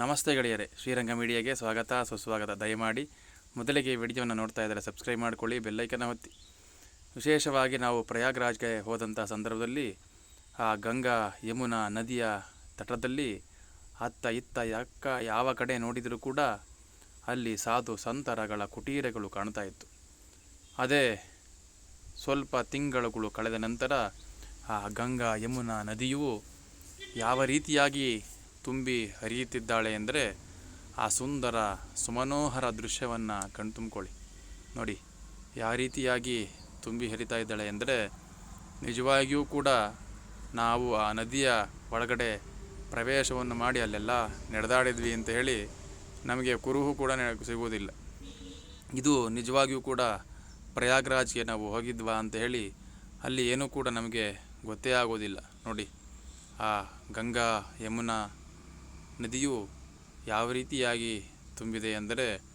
ನಮಸ್ತೆ ಗೆಳೆಯರೆ, ಶ್ರೀರಂಗ ಮೀಡಿಯಾಗೆ ಸ್ವಾಗತ, ಸುಸ್ವಾಗತ. ದಯಮಾಡಿ ಮೊದಲಿಗೆ ವಿಡಿಯೋವನ್ನು ನೋಡ್ತಾ ಇದ್ದರೆ ಸಬ್ಸ್ಕ್ರೈಬ್ ಮಾಡಿಕೊಳ್ಳಿ ಬೆಲ್ಲೈಕನ ಒತ್ತಿ. ವಿಶೇಷವಾಗಿ ನಾವು ಪ್ರಯಾಗ್ರಾಜ್ಗೆ ಹೋದಂಥ ಸಂದರ್ಭದಲ್ಲಿ, ಆ ಗಂಗಾ ಯಮುನಾ ನದಿಯ ತಟದಲ್ಲಿ ಅತ್ತ ಇತ್ತ ಯಕ್ಕ ಯಾವ ಕಡೆ ನೋಡಿದರೂ ಕೂಡ ಅಲ್ಲಿ ಸಾಧು ಸಂತರಗಳ ಕುಟೀರಗಳು ಕಾಣ್ತಾ ಇತ್ತು. ಅದೇ ಸ್ವಲ್ಪ ತಿಂಗಳುಗಳು ಕಳೆದ ನಂತರ ಆ ಗಂಗಾ ಯಮುನಾ ನದಿಯು ಯಾವ ರೀತಿಯಾಗಿ ತುಂಬಿ ಹರಿಯುತ್ತಿದ್ದಾಳೆ ಎಂದರೆ ಆ ಸುಂದರ, ಸುಮನೋಹರ ದೃಶ್ಯವನ್ನು ಕಣ್ತುಂಬ್ಕೊಳ್ಳಿ. ನೋಡಿ, ಯಾವ ರೀತಿಯಾಗಿ ತುಂಬಿ ಹರಿತಾ ಇದ್ದಾಳೆ ಎಂದರೆ ನಿಜವಾಗಿಯೂ ಕೂಡ ನಾವು ಆ ನದಿಯ ಒಳಗಡೆ ಪ್ರವೇಶವನ್ನು ಮಾಡಿ ಅಲ್ಲೆಲ್ಲ ನಡೆದಾಡಿದ್ವಿ ಅಂತ ಹೇಳಿ ನಮಗೆ ಕುರುಹು ಕೂಡ ಸಿಗುವುದಿಲ್ಲ. ಇದು ನಿಜವಾಗಿಯೂ ಕೂಡ ಪ್ರಯಾಗ್ರಾಜ್ಗೆ ನಾವು ಹೋಗಿದ್ವಾ ಅಂತ ಹೇಳಿ ಅಲ್ಲಿ ಏನೂ ಕೂಡ ನಮಗೆ ಗೊತ್ತೇ ಆಗೋದಿಲ್ಲ. ನೋಡಿ, ಆ ಗಂಗಾ, ಯಮುನಾ ನದಿಯು ಯಾವ ರೀತಿಯಾಗಿ ತುಂಬಿದೆ ಎಂದರೆ